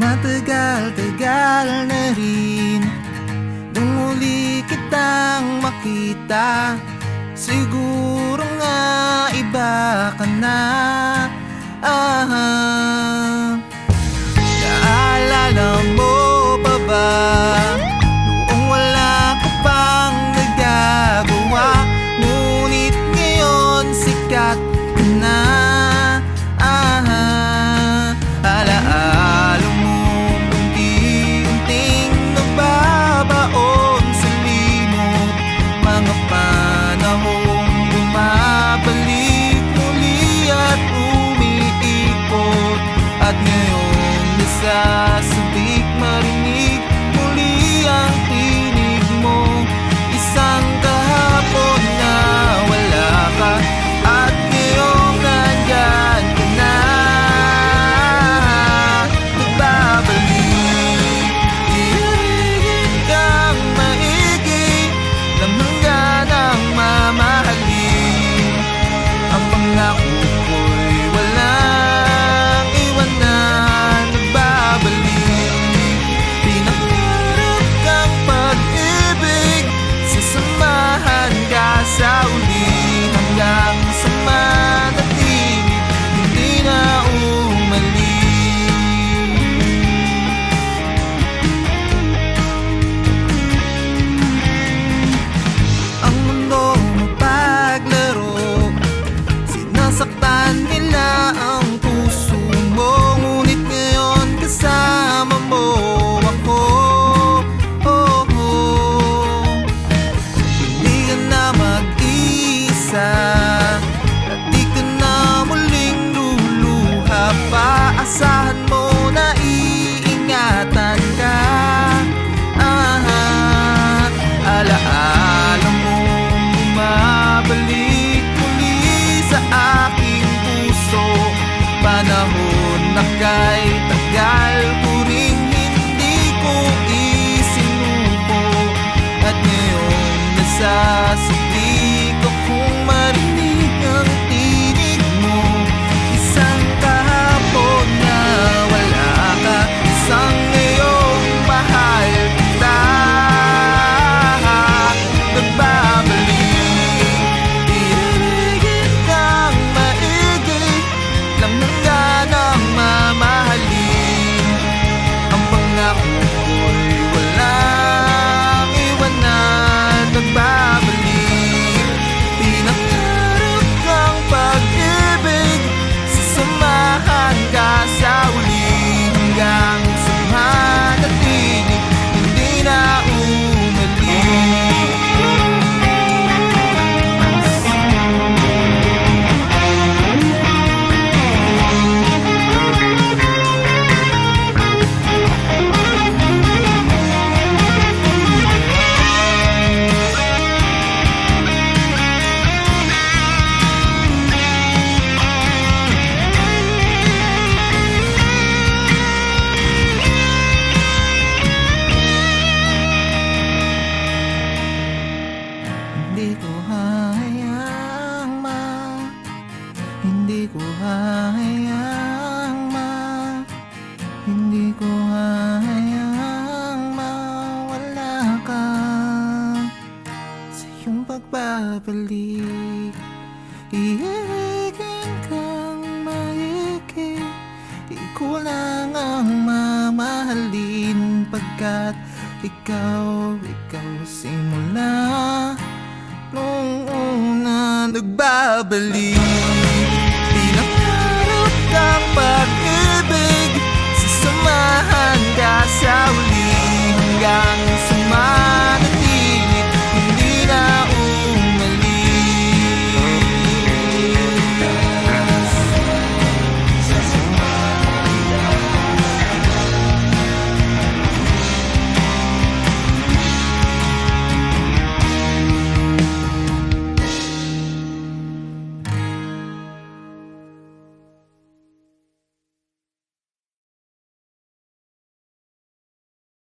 Matagal-tagal na rin Nung muli kitang makita. Siguro nga iba ka na. Ah, hahayaang ma Hindi ko hahayaang mawala ka. Sa iyong pagbabalik Iibigin kang maiki Di ko lang ang mamahalin Pagkat ikaw, ikaw simula Nung una nagbabalik.